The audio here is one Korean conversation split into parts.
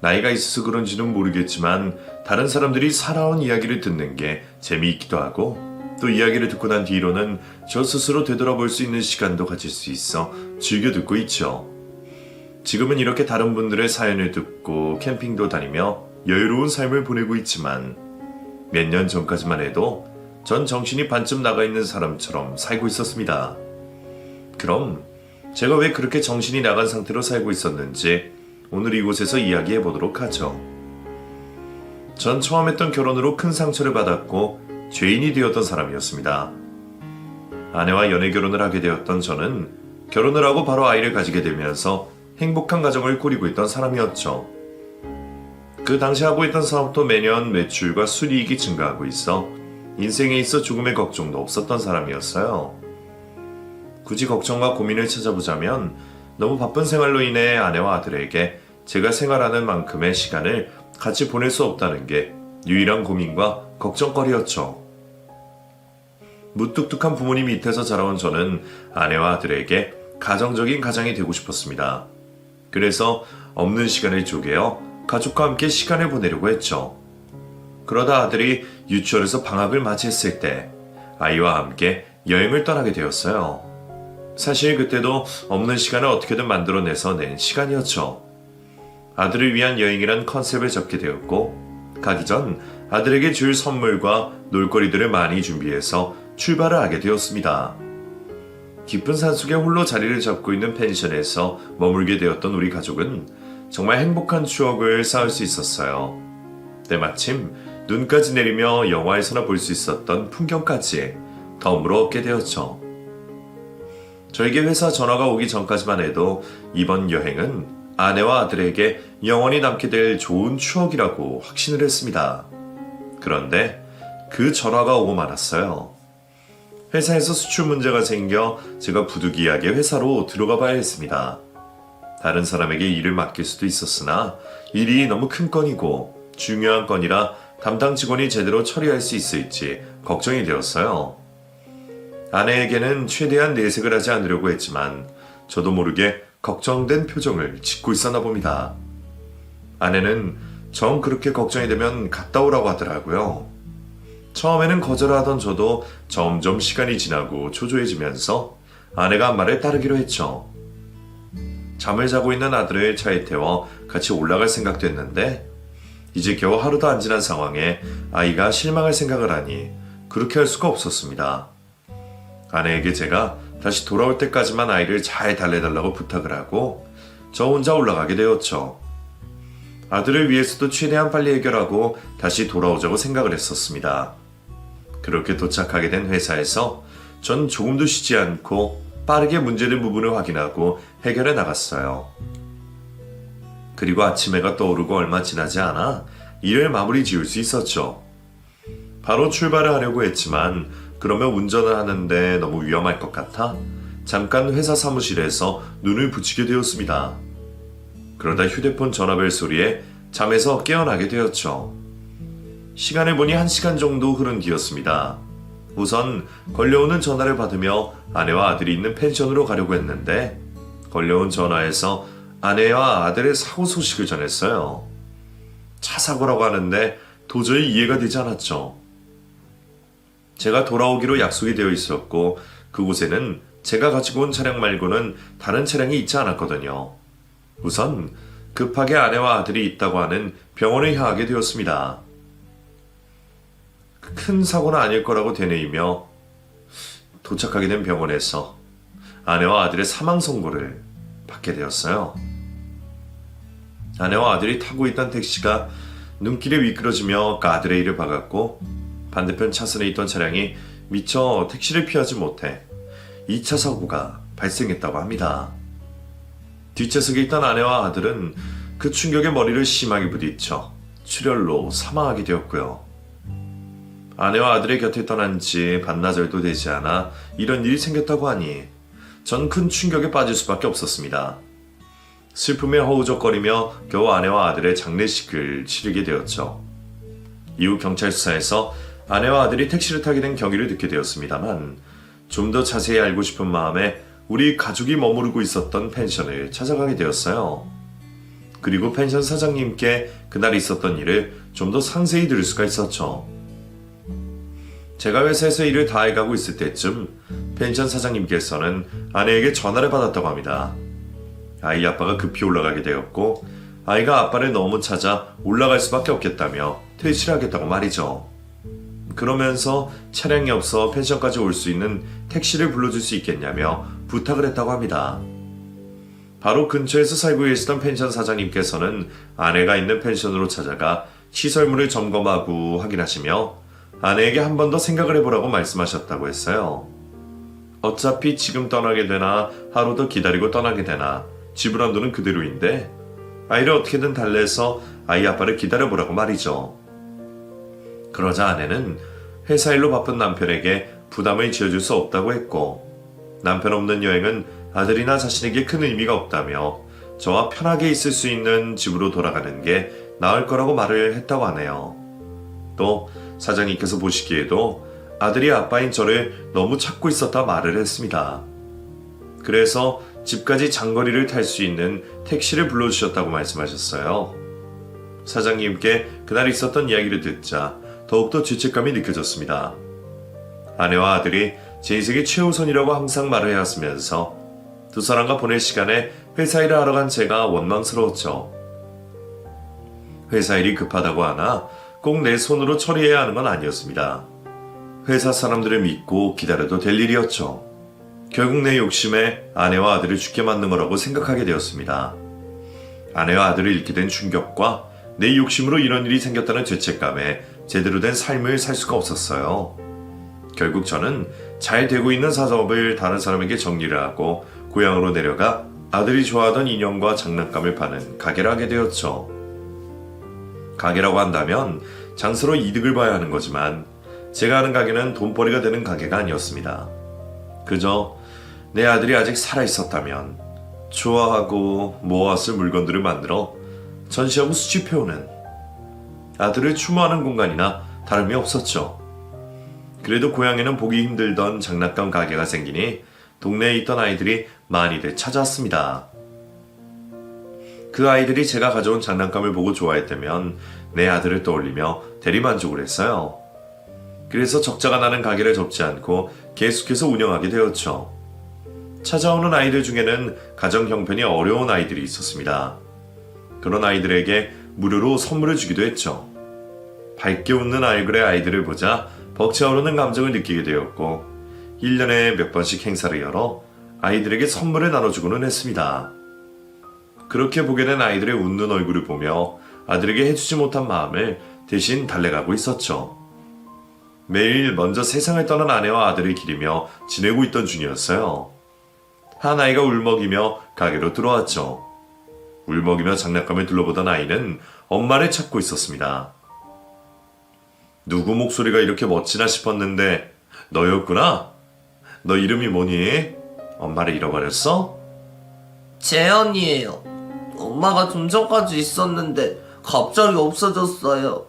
나이가 있어서 그런지는 모르겠지만 다른 사람들이 살아온 이야기를 듣는 게 재미있기도 하고 또 이야기를 듣고 난 뒤로는 저 스스로 되돌아볼 수 있는 시간도 가질 수 있어 즐겨 듣고 있죠. 지금은 이렇게 다른 분들의 사연을 듣고 캠핑도 다니며 여유로운 삶을 보내고 있지만 몇 년 전까지만 해도 전 정신이 반쯤 나가 있는 사람처럼 살고 있었습니다. 그럼 제가 왜 그렇게 정신이 나간 상태로 살고 있었는지 오늘 이곳에서 이야기해 보도록 하죠. 전 처음 했던 결혼으로 큰 상처를 받았고 죄인이 되었던 사람이었습니다. 아내와 연애 결혼을 하게 되었던 저는 결혼을 하고 바로 아이를 가지게 되면서 행복한 가정을 꾸리고 있던 사람이었죠. 그 당시 하고 있던 사업도 매년 매출과 순이익이 증가하고 있어 인생에 있어 조금의 걱정도 없었던 사람이었어요. 굳이 걱정과 고민을 찾아보자면 너무 바쁜 생활로 인해 아내와 아들에게 제가 생활하는 만큼의 시간을 같이 보낼 수 없다는 게 유일한 고민과 걱정거리였죠. 무뚝뚝한 부모님 밑에서 자라온 저는 아내와 아들에게 가정적인 가장이 되고 싶었습니다. 그래서 없는 시간을 쪼개어 가족과 함께 시간을 보내려고 했죠. 그러다 아들이 유치원에서 방학을 맞이했을 때 아이와 함께 여행을 떠나게 되었어요. 사실 그때도 없는 시간을 어떻게든 만들어내서 낸 시간이었죠. 아들을 위한 여행이란 컨셉을 잡게 되었고, 가기 전 아들에게 줄 선물과 놀거리들을 많이 준비해서 출발을 하게 되었습니다. 깊은 산속에 홀로 자리를 잡고 있는 펜션에서 머물게 되었던 우리 가족은 정말 행복한 추억을 쌓을 수 있었어요. 때마침 눈까지 내리며 영화에서나 볼 수 있었던 풍경까지 덤으로 얻게 되었죠. 저에게 회사 전화가 오기 전까지만 해도 이번 여행은 아내와 아들에게 영원히 남게 될 좋은 추억이라고 확신을 했습니다. 그런데 그 전화가 오고 말았어요. 회사에서 수출 문제가 생겨 제가 부득이하게 회사로 들어가 봐야 했습니다. 다른 사람에게 일을 맡길 수도 있었으나 일이 너무 큰 건이고 중요한 건이라 담당 직원이 제대로 처리할 수 있을지 걱정이 되었어요. 아내에게는 최대한 내색을 하지 않으려고 했지만 저도 모르게 걱정된 표정을 짓고 있었나 봅니다. 아내는 정 그렇게 걱정이 되면 갔다 오라고 하더라고요. 처음에는 거절하던 저도 점점 시간이 지나고 초조해지면서 아내가 한 말을 따르기로 했죠. 잠을 자고 있는 아들을 차에 태워 같이 올라갈 생각도 했는데 이제 겨우 하루도 안 지난 상황에 아이가 실망할 생각을 하니 그렇게 할 수가 없었습니다. 아내에게 제가 다시 돌아올 때까지만 아이를 잘 달래달라고 부탁을 하고 저 혼자 올라가게 되었죠. 아들을 위해서도 최대한 빨리 해결하고 다시 돌아오자고 생각을 했었습니다. 그렇게 도착하게 된 회사에서 전 조금도 쉬지 않고 빠르게 문제된 부분을 확인하고 해결해 나갔어요. 그리고 아침 해가 떠오르고 얼마 지나지 않아 일을 마무리 지을 수 있었죠. 바로 출발을 하려고 했지만 그러면 운전을 하는데 너무 위험할 것 같아 잠깐 회사 사무실에서 눈을 붙이게 되었습니다. 그러다 휴대폰 전화벨 소리에 잠에서 깨어나게 되었죠. 시간을 보니 한 시간 정도 흐른 뒤였습니다. 우선 걸려오는 전화를 받으며 아내와 아들이 있는 펜션으로 가려고 했는데 걸려온 전화에서 아내와 아들의 사고 소식을 전했어요. 차 사고라고 하는데 도저히 이해가 되지 않았죠. 제가 돌아오기로 약속이 되어 있었고 그곳에는 제가 가지고 온 차량 말고는 다른 차량이 있지 않았거든요. 우선 급하게 아내와 아들이 있다고 하는 병원을 향하게 되었습니다. 큰 사고는 아닐 거라고 되뇌이며 도착하게 된 병원에서 아내와 아들의 사망 선고를 받게 되었어요. 아내와 아들이 타고 있던 택시가 눈길에 미끄러지며 가드레일을 박았고 반대편 차선에 있던 차량이 미처 택시를 피하지 못해 2차 사고가 발생했다고 합니다. 뒷좌석에 있던 아내와 아들은 그 충격에 머리를 심하게 부딪혀 출혈로 사망하게 되었고요. 아내와 아들의 곁에 떠난 지 반나절도 되지 않아 이런 일이 생겼다고 하니 전 큰 충격에 빠질 수밖에 없었습니다. 슬픔에 허우적거리며 겨우 아내와 아들의 장례식을 치르게 되었죠. 이후 경찰 수사에서 아내와 아들이 택시를 타게 된 경위를 듣게 되었습니다만 좀 더 자세히 알고 싶은 마음에 우리 가족이 머무르고 있었던 펜션을 찾아가게 되었어요. 그리고 펜션 사장님께 그날 있었던 일을 좀 더 상세히 들을 수가 있었죠. 제가 회사에서 일을 다 해가고 있을 때쯤 펜션 사장님께서는 아내에게 전화를 받았다고 합니다. 아이 아빠가 급히 올라가게 되었고 아이가 아빠를 너무 찾아 올라갈 수밖에 없겠다며 퇴실을 하겠다고 말이죠. 그러면서 차량이 없어 펜션까지 올 수 있는 택시를 불러줄 수 있겠냐며 부탁을 했다고 합니다. 바로 근처에서 살고 계시던 펜션 사장님께서는 아내가 있는 펜션으로 찾아가 시설물을 점검하고 확인하시며 아내에게 한 번 더 생각을 해보라고 말씀하셨다고 했어요. 어차피 지금 떠나게 되나 하루 더 기다리고 떠나게 되나 지불한 돈은 그대로인데 아이를 어떻게든 달래서 아이 아빠를 기다려보라고 말이죠. 그러자 아내는 회사 일로 바쁜 남편에게 부담을 지어줄 수 없다고 했고 남편 없는 여행은 아들이나 자신에게 큰 의미가 없다며 저와 편하게 있을 수 있는 집으로 돌아가는 게 나을 거라고 말을 했다고 하네요. 또 사장님께서 보시기에도 아들이 아빠인 저를 너무 찾고 있었다 말을 했습니다. 그래서 집까지 장거리를 탈 수 있는 택시를 불러주셨다고 말씀하셨어요. 사장님께 그날 있었던 이야기를 듣자 더욱더 죄책감이 느껴졌습니다. 아내와 아들이 제 인생의 최우선이라고 항상 말을 해왔으면서 두 사람과 보낼 시간에 회사 일을 하러 간 제가 원망스러웠죠. 회사 일이 급하다고 하나 꼭 내 손으로 처리해야 하는 건 아니었습니다. 회사 사람들을 믿고 기다려도 될 일이었죠. 결국 내 욕심에 아내와 아들을 죽게 만든 거라고 생각하게 되었습니다. 아내와 아들을 잃게 된 충격과 내 욕심으로 이런 일이 생겼다는 죄책감에 제대로 된 삶을 살 수가 없었어요. 결국 저는 잘 되고 있는 사업을 다른 사람에게 정리를 하고 고향으로 내려가 아들이 좋아하던 인형과 장난감을 파는 가게를 하게 되었죠. 가게라고 한다면 장사로 이득을 봐야 하는 거지만 제가 하는 가게는 돈벌이가 되는 가게가 아니었습니다. 그저 내 아들이 아직 살아 있었다면 좋아하고 모았을 물건들을 만들어 전시하고 수집해오는 아들을 추모하는 공간이나 다름이 없었죠. 그래도 고향에는 보기 힘들던 장난감 가게가 생기니 동네에 있던 아이들이 많이들 찾아왔습니다. 그 아이들이 제가 가져온 장난감을 보고 좋아했다면 내 아들을 떠올리며 대리만족을 했어요. 그래서 적자가 나는 가게를 접지 않고 계속해서 운영하게 되었죠. 찾아오는 아이들 중에는 가정 형편이 어려운 아이들이 있었습니다. 그런 아이들에게 무료로 선물을 주기도 했죠. 밝게 웃는 얼굴의 아이들을 보자 벅차오르는 감정을 느끼게 되었고 1년에 몇 번씩 행사를 열어 아이들에게 선물을 나눠주고는 했습니다. 그렇게 보게 된 아이들의 웃는 얼굴을 보며 아들에게 해주지 못한 마음을 대신 달래가고 있었죠. 매일 먼저 세상을 떠난 아내와 아들을 기리며 지내고 있던 중이었어요. 한 아이가 울먹이며 가게로 들어왔죠. 울먹이며 장난감을 둘러보던 아이는 엄마를 찾고 있었습니다. 누구 목소리가 이렇게 멋지나 싶었는데 너였구나? 너 이름이 뭐니? 엄마를 잃어버렸어? 재현이에요. 엄마가 좀 전까지 있었는데 갑자기 없어졌어요.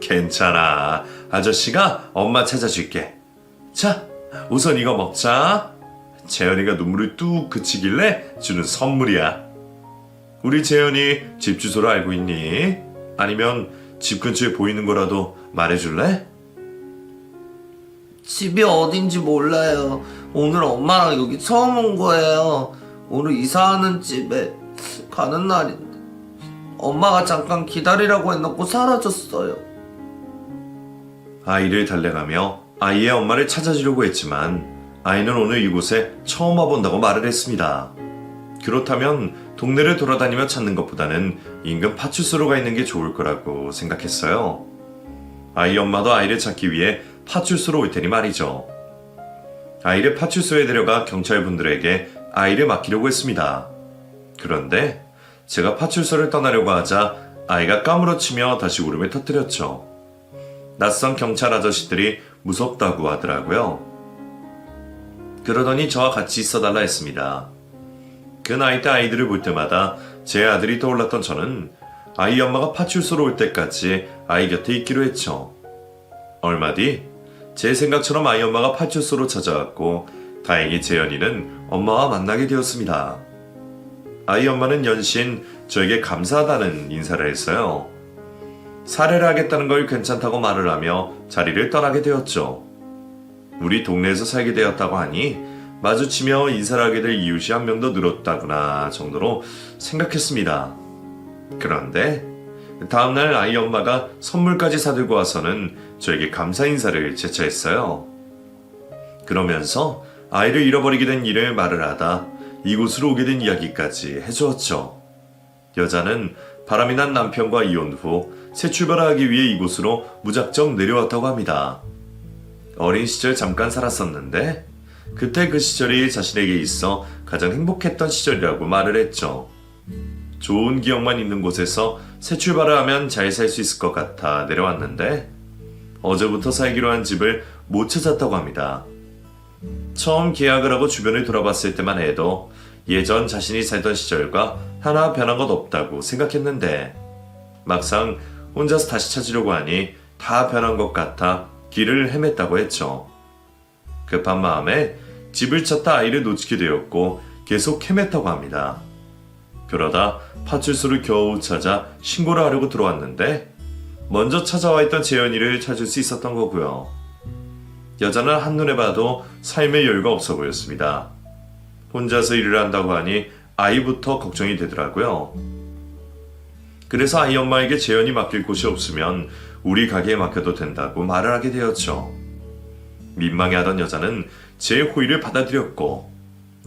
괜찮아. 아저씨가 엄마 찾아줄게. 자, 우선 이거 먹자. 재현이가 눈물을 뚝 그치길래 주는 선물이야. 우리 재현이 집 주소를 알고 있니? 아니면 집 근처에 보이는 거라도 말해줄래? 집이 어딘지 몰라요. 오늘 엄마랑 여기 처음 온 거예요. 오늘 이사하는 집에 가는 날인데 엄마가 잠깐 기다리라고 해놓고 사라졌어요. 아이를 달래가며 아이의 엄마를 찾아주려고 했지만 아이는 오늘 이곳에 처음 와본다고 말을 했습니다. 그렇다면 동네를 돌아다니며 찾는 것보다는 인근 파출소로 가 있는 게 좋을 거라고 생각했어요. 아이 엄마도 아이를 찾기 위해 파출소로 올 테니 말이죠. 아이를 파출소에 데려가 경찰분들에게 아이를 맡기려고 했습니다. 그런데 제가 파출소를 떠나려고 하자 아이가 까무러치며 다시 울음을 터뜨렸죠. 낯선 경찰 아저씨들이 무섭다고 하더라고요. 그러더니 저와 같이 있어달라 했습니다. 그 나이 때 아이들을 볼 때마다 제 아들이 떠올랐던 저는 아이 엄마가 파출소로 올 때까지 아이 곁에 있기로 했죠. 얼마 뒤 제 생각처럼 아이 엄마가 파출소로 찾아왔고 다행히 재현이는 엄마와 만나게 되었습니다. 아이 엄마는 연신 저에게 감사하다는 인사를 했어요. 살해를 하겠다는 걸 괜찮다고 말을 하며 자리를 떠나게 되었죠. 우리 동네에서 살게 되었다고 하니 마주치며 인사를 하게 될 이웃이 한 명 더 늘었다구나 정도로 생각했습니다. 그런데 다음날 아이 엄마가 선물까지 사들고 와서는 저에게 감사 인사를 제차했어요. 그러면서 아이를 잃어버리게 된 일을 말을 하다 이곳으로 오게 된 이야기까지 해주었죠. 여자는 바람이 난 남편과 이혼 후 새 출발을 하기 위해 이곳으로 무작정 내려왔다고 합니다. 어린 시절 잠깐 살았었는데 그때 그 시절이 자신에게 있어 가장 행복했던 시절이라고 말을 했죠. 좋은 기억만 있는 곳에서 새 출발을 하면 잘 살 수 있을 것 같아 내려왔는데 어제부터 살기로 한 집을 못 찾았다고 합니다. 처음 계약을 하고 주변을 돌아봤을 때만 해도 예전 자신이 살던 시절과 하나 변한 것 없다고 생각했는데 막상 혼자서 다시 찾으려고 하니 다 변한 것 같아 길을 헤맸다고 했죠. 급한 마음에 집을 찾다 아이를 놓치게 되었고 계속 헤맸다고 합니다. 그러다 파출소를 겨우 찾아 신고를 하려고 들어왔는데 먼저 찾아와 있던 재현이를 찾을 수 있었던 거고요. 여자는 한눈에 봐도 삶의 여유가 없어 보였습니다. 혼자서 일을 한다고 하니 아이부터 걱정이 되더라고요. 그래서 아이 엄마에게 재현이 맡길 곳이 없으면 우리 가게에 맡겨도 된다고 말을 하게 되었죠. 민망해하던 여자는 제 호의를 받아들였고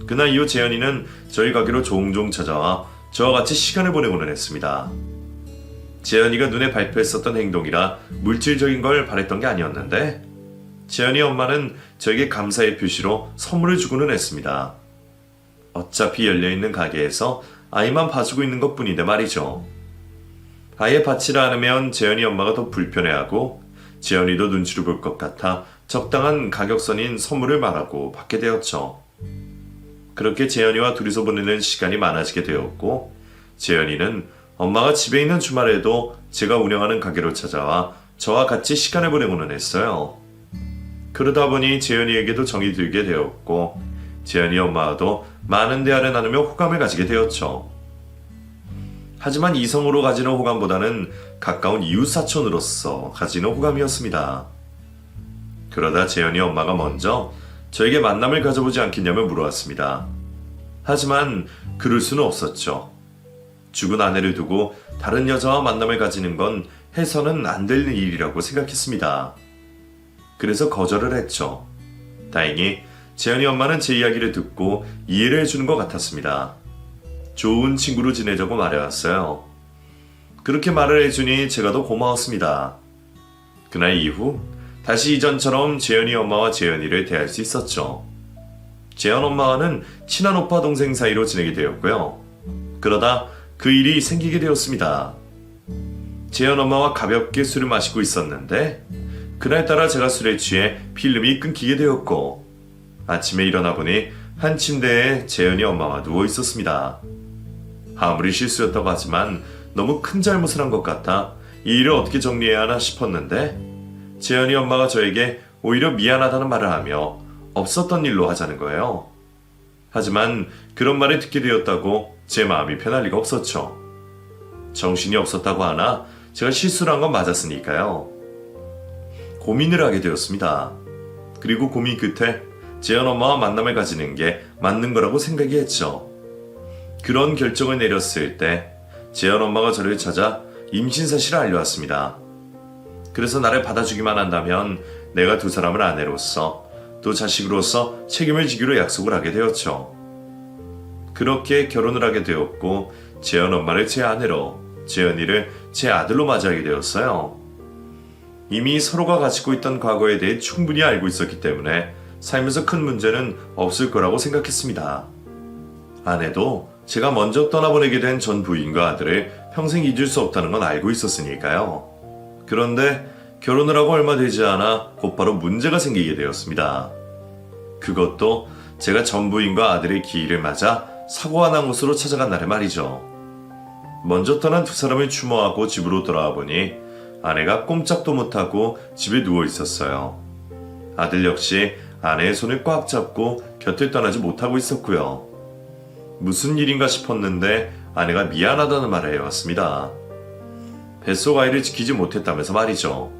그날 이후 재현이는 저희 가게로 종종 찾아와 저와 같이 시간을 보내고는 했습니다. 재현이가 눈에 발표했었던 행동이라 물질적인 걸 바랬던 게 아니었는데 재현이 엄마는 저에게 감사의 표시로 선물을 주고는 했습니다. 어차피 열려있는 가게에서 아이만 봐주고 있는 것 뿐인데 말이죠. 아예 받지를 않으면 재현이 엄마가 더 불편해하고 재현이도 눈치를 볼 것 같아 적당한 가격선인 선물을 말하고 받게 되었죠. 그렇게 재현이와 둘이서 보내는 시간이 많아지게 되었고 재현이는 엄마가 집에 있는 주말에도 제가 운영하는 가게로 찾아와 저와 같이 시간을 보내고는 했어요. 그러다 보니 재현이에게도 정이 들게 되었고 재현이 엄마와도 많은 대화를 나누며 호감을 가지게 되었죠. 하지만 이성으로 가지는 호감보다는 가까운 이웃 사촌으로서 가지는 호감이었습니다. 그러다 재현이 엄마가 먼저 저에게 만남을 가져보지 않겠냐며 물어왔습니다. 하지만 그럴 수는 없었죠. 죽은 아내를 두고 다른 여자와 만남을 가지는 건 해서는 안 될 일이라고 생각했습니다. 그래서 거절을 했죠. 다행히 재현이 엄마는 제 이야기를 듣고 이해를 해주는 것 같았습니다. 좋은 친구로 지내자고 말해왔어요. 그렇게 말을 해주니 제가 더 고마웠습니다. 그날 이후 다시 이전처럼 재현이 엄마와 재현이를 대할 수 있었죠. 재현 엄마와는 친한 오빠 동생 사이로 지내게 되었고요. 그러다 그 일이 생기게 되었습니다. 재현 엄마와 가볍게 술을 마시고 있었는데 그날따라 제가 술에 취해 필름이 끊기게 되었고 아침에 일어나 보니 한 침대에 재현이 엄마와 누워 있었습니다. 아무리 실수였다고 하지만 너무 큰 잘못을 한 것 같아 이 일을 어떻게 정리해야 하나 싶었는데 재현이 엄마가 저에게 오히려 미안하다는 말을 하며 없었던 일로 하자는 거예요. 하지만 그런 말을 듣게 되었다고 제 마음이 편할 리가 없었죠. 정신이 없었다고 하나 제가 실수를 한 건 맞았으니까요. 고민을 하게 되었습니다. 그리고 고민 끝에 재현 엄마와 만남을 가지는 게 맞는 거라고 생각이 했죠. 그런 결정을 내렸을 때 재현 엄마가 저를 찾아 임신 사실을 알려왔습니다. 그래서 나를 받아주기만 한다면 내가 두 사람을 아내로서 또 자식으로서 책임을 지기로 약속을 하게 되었죠. 그렇게 결혼을 하게 되었고 재현 엄마를 제 아내로 재현이를 제 아들로 맞이하게 되었어요. 이미 서로가 가지고 있던 과거에 대해 충분히 알고 있었기 때문에 살면서 큰 문제는 없을 거라고 생각했습니다. 아내도 제가 먼저 떠나보내게 된 전 부인과 아들을 평생 잊을 수 없다는 건 알고 있었으니까요. 그런데 결혼을 하고 얼마 되지 않아 곧바로 문제가 생기게 되었습니다. 그것도 제가 전 부인과 아들의 기일을 맞아 사고가 난 곳으로 찾아간 날의 말이죠. 먼저 떠난 두 사람을 추모하고 집으로 돌아와 보니 아내가 꼼짝도 못하고 집에 누워 있었어요. 아들 역시 아내의 손을 꽉 잡고 곁을 떠나지 못하고 있었고요. 무슨 일인가 싶었는데 아내가 미안하다는 말을 해왔습니다. 뱃속 아이를 지키지 못했다면서 말이죠.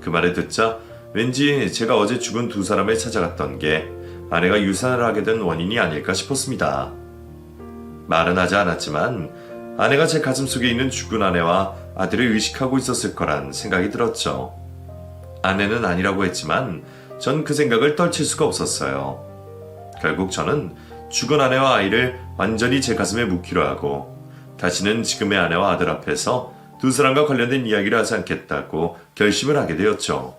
그 말을 듣자 왠지 제가 어제 죽은 두 사람을 찾아갔던 게 아내가 유산을 하게 된 원인이 아닐까 싶었습니다. 말은 하지 않았지만 아내가 제 가슴 속에 있는 죽은 아내와 아들을 의식하고 있었을 거란 생각이 들었죠. 아내는 아니라고 했지만 전 그 생각을 떨칠 수가 없었어요. 결국 저는 죽은 아내와 아이를 완전히 제 가슴에 묵히려 하고 다시는 지금의 아내와 아들 앞에서 두 사람과 관련된 이야기를 하지 않겠다고 결심을 하게 되었죠.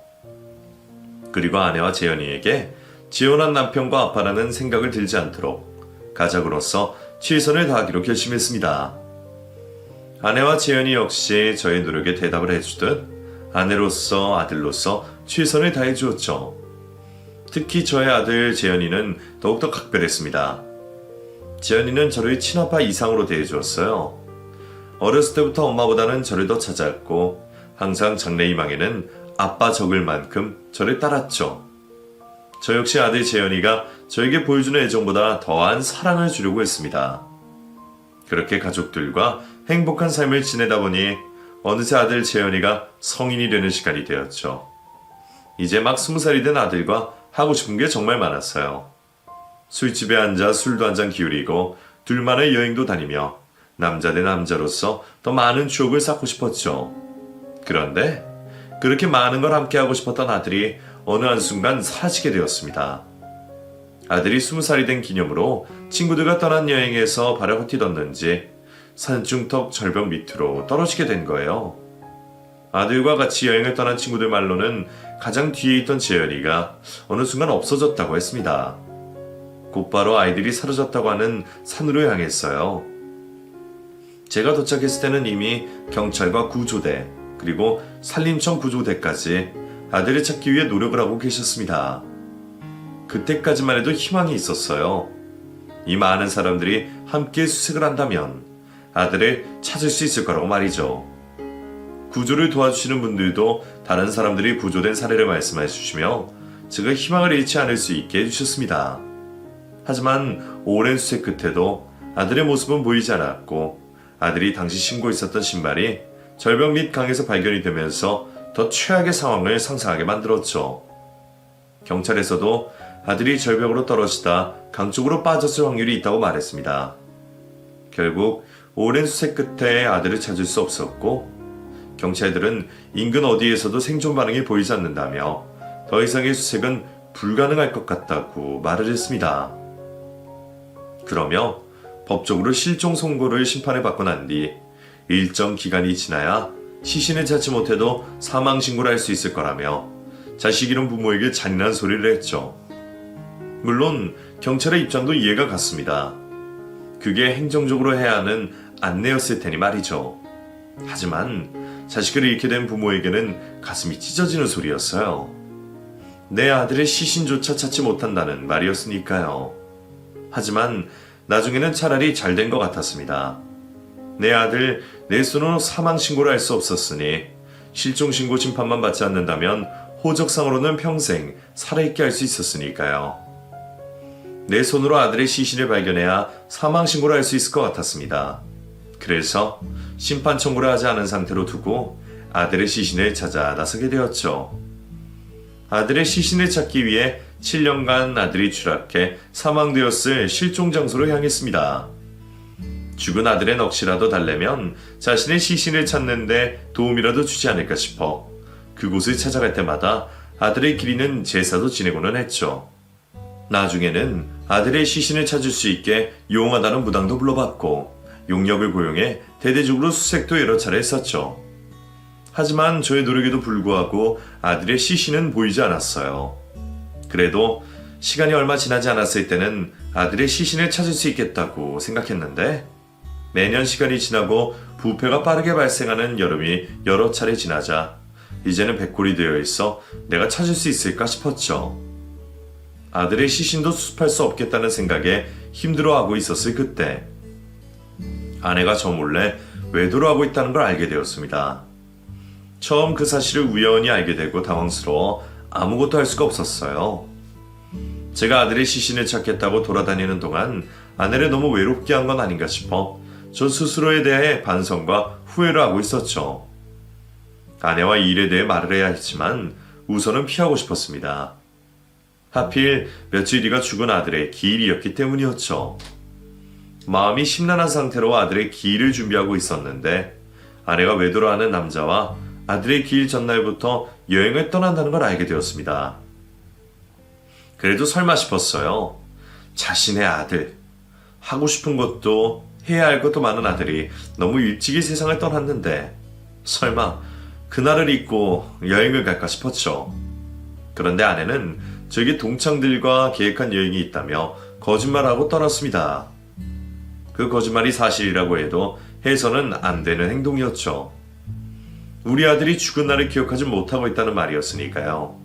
그리고 아내와 재현이에게 지원한 남편과 아빠라는 생각을 들지 않도록 가작으로서 최선을 다하기로 결심했습니다. 아내와 재현이 역시 저의 노력에 대답을 해주듯 아내로서 아들로서 최선을 다해 주었죠. 특히 저의 아들 재현이는 더욱더 각별했습니다. 재현이는 저를 친아빠 이상으로 대해 주었어요. 어렸을 때부터 엄마보다는 저를 더 찾았고 항상 장래희망에는 아빠 적을 만큼 저를 따랐죠. 저 역시 아들 재현이가 저에게 보여주는 애정보다 더한 사랑을 주려고 했습니다. 그렇게 가족들과 행복한 삶을 지내다 보니 어느새 아들 재현이가 성인이 되는 시간이 되었죠. 이제 막 스무 살이 된 아들과 하고 싶은 게 정말 많았어요. 술집에 앉아 술도 한 잔 기울이고 둘만의 여행도 다니며 남자 대 남자로서 더 많은 추억을 쌓고 싶었죠. 그런데 그렇게 많은 걸 함께 하고 싶었던 아들이 어느 한순간 사라지게 되었습니다. 아들이 스무 살이 된 기념으로 친구들과 떠난 여행에서 발을 헛디뎠는지 산중턱 절벽 밑으로 떨어지게 된 거예요. 아들과 같이 여행을 떠난 친구들 말로는 가장 뒤에 있던 재현이가 어느 순간 없어졌다고 했습니다. 곧바로 아이들이 사라졌다고 하는 산으로 향했어요. 제가 도착했을 때는 이미 경찰과 구조대, 그리고 산림청 구조대까지 아들을 찾기 위해 노력을 하고 계셨습니다. 그때까지만 해도 희망이 있었어요. 이 많은 사람들이 함께 수색을 한다면 아들을 찾을 수 있을 거라고 말이죠. 구조를 도와주시는 분들도 다른 사람들이 구조된 사례를 말씀해 주시며 제가 희망을 잃지 않을 수 있게 해주셨습니다. 하지만 오랜 수색 끝에도 아들의 모습은 보이지 않았고 아들이 당시 신고 있었던 신발이 절벽 밑 강에서 발견이 되면서 더 최악의 상황을 상상하게 만들었죠. 경찰에서도 아들이 절벽으로 떨어지다 강 쪽으로 빠졌을 확률이 있다고 말했습니다. 결국 오랜 수색 끝에 아들을 찾을 수 없었고 경찰들은 인근 어디에서도 생존 반응이 보이지 않는다며 더 이상의 수색은 불가능할 것 같다고 말을 했습니다. 그러며 법적으로 실종 선고를 심판을 받고 난 뒤 일정 기간이 지나야 시신을 찾지 못해도 사망 신고를 할 수 있을 거라며 자식 잃은 부모에게 잔인한 소리를 했죠. 물론 경찰의 입장도 이해가 갔습니다. 그게 행정적으로 해야 하는 안내였을 테니 말이죠. 하지만 자식을 잃게 된 부모에게는 가슴이 찢어지는 소리였어요. 내 아들의 시신조차 찾지 못한다는 말이었으니까요. 하지만 나중에는 차라리 잘 된 것 같았습니다. 내 아들 내 손으로 사망 신고를 할 수 없었으니 실종 신고 심판만 받지 않는다면 호적상으로는 평생 살아있게 할 수 있었으니까요. 내 손으로 아들의 시신을 발견해야 사망 신고를 할 수 있을 것 같았습니다. 그래서 심판 청구를 하지 않은 상태로 두고 아들의 시신을 찾아 나서게 되었죠. 아들의 시신을 찾기 위해 7년간 아들이 추락해 사망되었을 실종 장소로 향했습니다. 죽은 아들의 넋이라도 달래면 자신의 시신을 찾는데 도움이라도 주지 않을까 싶어 그곳을 찾아갈 때마다 아들의 기리는 제사도 지내고는 했죠. 나중에는 아들의 시신을 찾을 수 있게 용하다는 무당도 불러봤고 용역을 고용해 대대적으로 수색도 여러 차례 했었죠. 하지만 저의 노력에도 불구하고 아들의 시신은 보이지 않았어요. 그래도 시간이 얼마 지나지 않았을 때는 아들의 시신을 찾을 수 있겠다고 생각했는데 매년 시간이 지나고 부패가 빠르게 발생하는 여름이 여러 차례 지나자 이제는 백골이 되어 있어 내가 찾을 수 있을까 싶었죠. 아들의 시신도 수습할 수 없겠다는 생각에 힘들어하고 있었을 그때 아내가 저 몰래 외도를 하고 있다는 걸 알게 되었습니다. 처음 그 사실을 우연히 알게 되고 당황스러워 아무것도 할 수가 없었어요. 제가 아들의 시신을 찾겠다고 돌아다니는 동안 아내를 너무 외롭게 한 건 아닌가 싶어 저 스스로에 대해 반성과 후회를 하고 있었죠. 아내와 이 일에 대해 말을 해야 했지만 우선은 피하고 싶었습니다. 하필 며칠 뒤가 죽은 아들의 기일이었기 때문이었죠. 마음이 심란한 상태로 아들의 기일을 준비하고 있었는데 아내가 외도를 하는 남자와 아들의 기일 전날부터 여행을 떠난다는 걸 알게 되었습니다. 그래도 설마 싶었어요. 자신의 아들, 하고 싶은 것도 해야 할 것도 많은 아들이 너무 일찍이 세상을 떠났는데 설마 그날을 잊고 여행을 갈까 싶었죠. 그런데 아내는 저에게 동창들과 계획한 여행이 있다며 거짓말하고 떠났습니다. 그 거짓말이 사실이라고 해도 해서는 안 되는 행동이었죠. 우리 아들이 죽은 날을 기억하지 못하고 있다는 말이었으니까요.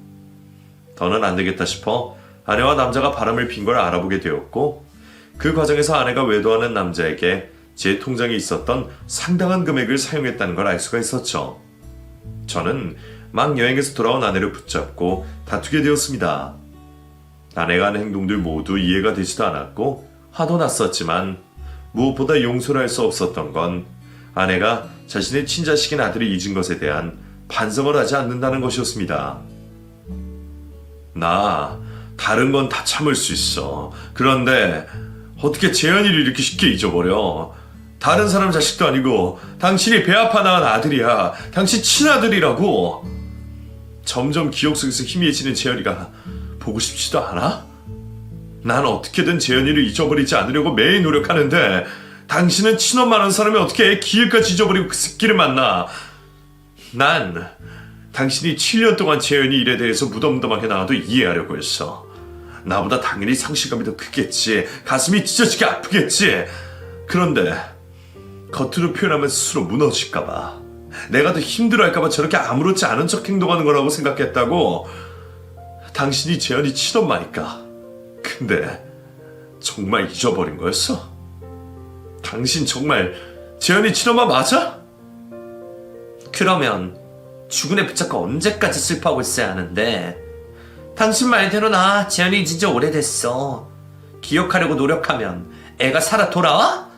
더는 안 되겠다 싶어 아내와 남자가 바람을 핀 걸 알아보게 되었고 그 과정에서 아내가 외도하는 남자에게 제 통장에 있었던 상당한 금액을 사용했다는 걸 알 수가 있었죠. 저는 막 여행에서 돌아온 아내를 붙잡고 다투게 되었습니다. 아내가 하는 행동들 모두 이해가 되지도 않았고 화도 났었지만 무엇보다 용서를 할 수 없었던 건 아내가 자신의 친자식인 아들을 잊은 것에 대한 반성을 하지 않는다는 것이었습니다. 나 다른 건 다 참을 수 있어. 그런데 어떻게 재현이를 이렇게 쉽게 잊어버려? 다른 사람 자식도 아니고 당신이 배 아파 낳은 아들이야. 당신 친아들이라고. 점점 기억 속에서 희미해지는 재현이가 보고 싶지도 않아? 난 어떻게든 재현이를 잊어버리지 않으려고 매일 노력하는데 당신은 친엄마라는 사람이 어떻게 기일까지 잊어버리고 그 새끼를 만나? 난 당신이 7년 동안 재현이 일에 대해서 무덤덤하게 나와도 이해하려고 했어. 나보다 당연히 상실감이 더 크겠지. 가슴이 찢어지게 아프겠지. 그런데 겉으로 표현하면 스스로 무너질까봐. 내가 더 힘들어할까봐 저렇게 아무렇지 않은 척 행동하는 거라고 생각했다고. 당신이 재현이 친엄마니까. 근데 정말 잊어버린 거였어? 당신 정말 재현이 친엄마 맞아? 그러면 죽은 애 붙잡고 언제까지 슬퍼하고 있어야 하는데 당신 말대로 나 재현이 지 오래됐어 기억하려고 노력하면 애가 살아 돌아와?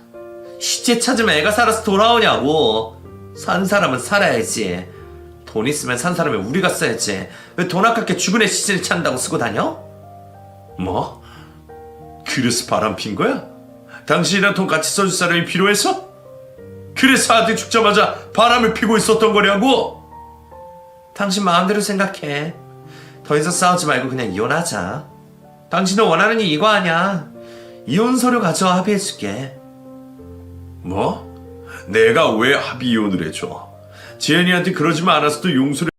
시체 찾으면 애가 살아서 돌아오냐고 산 사람은 살아야지 돈 있으면 산 사람은 우리가 써야지 왜 돈 아깝게 죽은 애 시체를 찾는다고 쓰고 다녀? 뭐? 그래서 바람 핀 거야? 당신이랑 돈 같이 써줄 사람이 필요해서? 그래서 아들 죽자마자 바람을 피고 있었던 거냐고? 당신 마음대로 생각해. 더 이상 싸우지 말고 그냥 이혼하자. 당신은 원하는 게 이거 아니야. 이혼 서류 가져와 합의해줄게. 뭐? 내가 왜 합의 이혼을 해줘? 지연이한테 그러지만 않았어도 용서를